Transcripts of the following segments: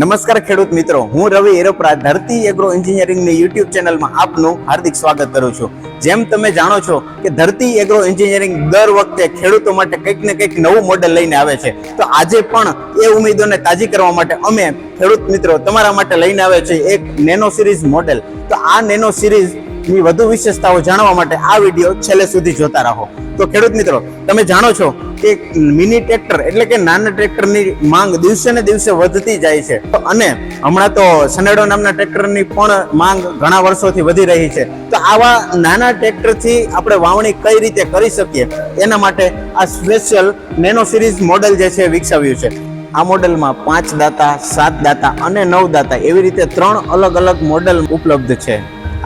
નમસ્કાર ખેડૂત મિત્રો. હું રવિ એરોપરા, ધરતી એગ્રો એન્જિનિયરિંગની યુટ્યુબ ચેનલમાં આપનું હાર્દિક સ્વાગત કરું છું. જેમ તમે જાણો છો કે ધરતી એગ્રો એન્જિનિયરિંગ દર વખતે ખેડૂતો માટે કંઈક ને કંઈક નવું મોડેલ લઈને આવે છે. તો આજે પણ એ ઉમેદોને તાજી કરવા માટે અમે ખેડૂત મિત્રો તમારા માટે લઈને આવે છે એક નેનો સિરીઝ મોડેલ તો આ નેનો સિરીઝની વધુ વિશેષતાઓ જાણવા માટે આ વીડિયો છેલ્લે સુધી જોતા રહો. તો ખેડૂત મિત્રો, તમે જાણો છો કે મિની ટ્રેક્ટર એટલે કે નાના ટ્રેક્ટરની માંગ દિવસે ને દિવસે વધતી જાય છે. અને હમણાં તો સનેડો નામના ટ્રેક્ટરની પણ માંગ ઘણા વર્ષોથી વધી રહી છે. તો આવા નાના ટ્રેક્ટરથી આપણે વાવણી કઈ રીતે કરી શકીએ? એના માટે આ સ્પેશિયલ નેનો સિરીઝ મોડલ જે છે વિકસાવ્યું છે. આ મોડેલમાં પાંચ દાતા, સાત દાતા અને નવ દાતા એવી રીતે ત્રણ અલગ અલગ મોડેલ ઉપલબ્ધ છે.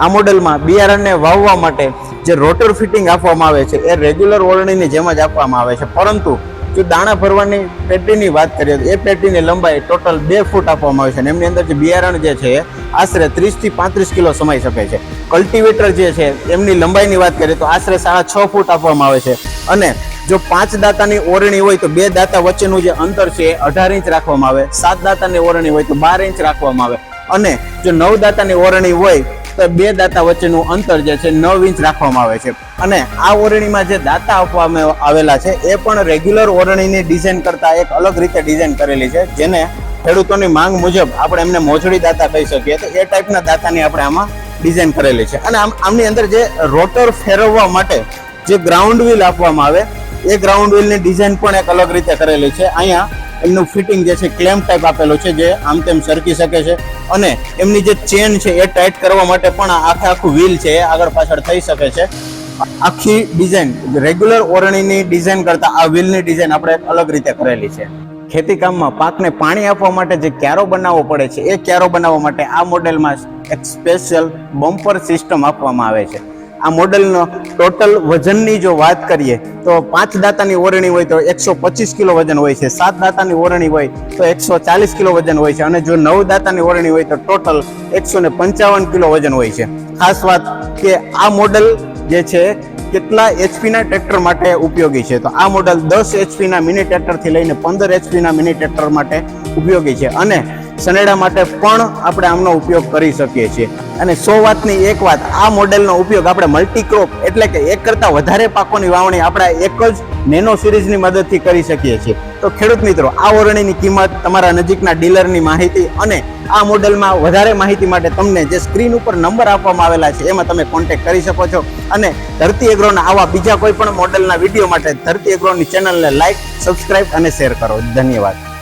આ મોડેલમાં બિયારણને વાવવા માટે જે રોટર ફિટિંગ આપવામાં આવે છે, એ રેગ્યુલર ઓળણીની જેમ જ આપવામાં આવે છે. પરંતુ, જો દાણા ભરવાની પેટીની વાત કરીએ તો એ પેટીની લંબાઈ ટોટલ બે ફૂટ આપવામાં આવે છે અને એમની અંદર જે બિયારણ જે છે, આશરે ત્રીસથી પાંત્રીસ કિલો સમાઈ શકે છે. કલ્ટિવેટર જે છે, એમની લંબાઈની વાત કરીએ તો આશરે સાડા છ ફૂટ આપવામાં આવે છે. અને જો પાંચ દાતાની ઓરણી હોય તો બે દાતા વચ્ચેનું જે અંતર છે એ અઢાર ઇંચ રાખવામાં આવે. સાત દાતાની ઓરણી હોય તો બાર ઇંચ રાખવામાં આવે. અને જો નવ દાતાની ઓરણી હોય તો બે દાતા વચ્ચેનું અંતર જે છે નવ ઇંચ રાખવામાં આવે છે. અને આ ઓરણીમાં જે દાતા આપવામાં આવેલા છે, એ પણ રેગ્યુલર ઓરણીની ડિઝાઇન કરતા એક અલગ રીતે ડિઝાઇન કરેલી છે, જેને ખેડૂતોની માંગ મુજબ આપણે એમને મોજડી દાતા કહી શકીએ. તો એ ટાઈપના દાતાની આપણે આમાં ડિઝાઇન કરેલી છે. અને આમ, આમની અંદર જે રોટર ફેરવવા માટે જે ગ્રાઉન્ડ વ્હીલ આપવામાં આવે, એ ગ્રાઉન્ડ વ્હીલની ડિઝાઇન પણ એક અલગ રીતે કરેલી છે. અહીંયા એમનું ફિટિંગ જે છે ક્લેમ ટાઈપ આપેલો છે, જે આમ તેમ સરકી શકે છે. અને એમની જે ચેન છે, એ ટાઈટ કરવા માટે પણ આખે આખું વ્હીલ છે, એ આગળ પાછળ થઈ શકે છે. આખી ડિઝાઇન રેગ્યુલર ઓરણીની ડિઝાઇન કરતા આ વ્હીલની ડિઝાઇન આપણે અલગ રીતે કરેલી છે. ખેતી કામમાં પાકને પાણી આપવા માટે જે ક્યારો બનાવવો પડે છે, એ ક્યારો બનાવવા માટે આ મોડેલમાં એક સ્પેશિયલ બમ્પર સિસ્ટમ આપવામાં આવે છે. આ મોડેલનો ટોટલ વજનની જો વાત કરીએ, તો પાંચ દાતાની ઓરણી હોય તો એકસો પચીસ કિલો વજન હોય છે. સાત દાતાની ઓરણી હોય તો એકસો ચાલીસ કિલો વજન હોય છે. અને જો નવ દાતાની ઓરણી હોય તો ટોટલ એકસો ને પંચાવન કિલો વજન હોય છે. ખાસ વાત કે આ મોડલ જે છે, કેટલા એચપીના ટ્રેક્ટર માટે ઉપયોગી છે. તો આ મોડલ દસ એચપીના મિની ટ્રેક્ટરથી લઈને પંદર એચપીના મિની ટ્રેક્ટર માટે ઉપયોગી છે. અને સનેડા માટે પણ આપણે આમનો ઉપયોગ કરી શકીએ છીએ. અને સો વાતની એક વાત, આ મોડેલનો ઉપયોગ આપણે મલ્ટીક્રોપ એટલે કે એક કરતાં વધારે પાકોની વાવણી આપણે એક જ નેનો સિરીઝની મદદથી કરી શકીએ છીએ. તો ખેડૂત મિત્રો, આ ઓરણીની કિંમત તમારા નજીકના ડીલરની માહિતી અને આ મોડેલમાં વધારે માહિતી માટે તમને જે સ્ક્રીન ઉપર નંબર આપવામાં આવેલા છે, એમાં તમે કોન્ટેક્ટ કરી શકો છો. અને ધરતી એગ્રોના આવા બીજા કોઈ પણ મોડેલના વીડિયો માટે ધરતી એગ્રોની ચેનલને લાઇક સબસ્ક્રાઇબ અને શેર કરો. ધન્યવાદ.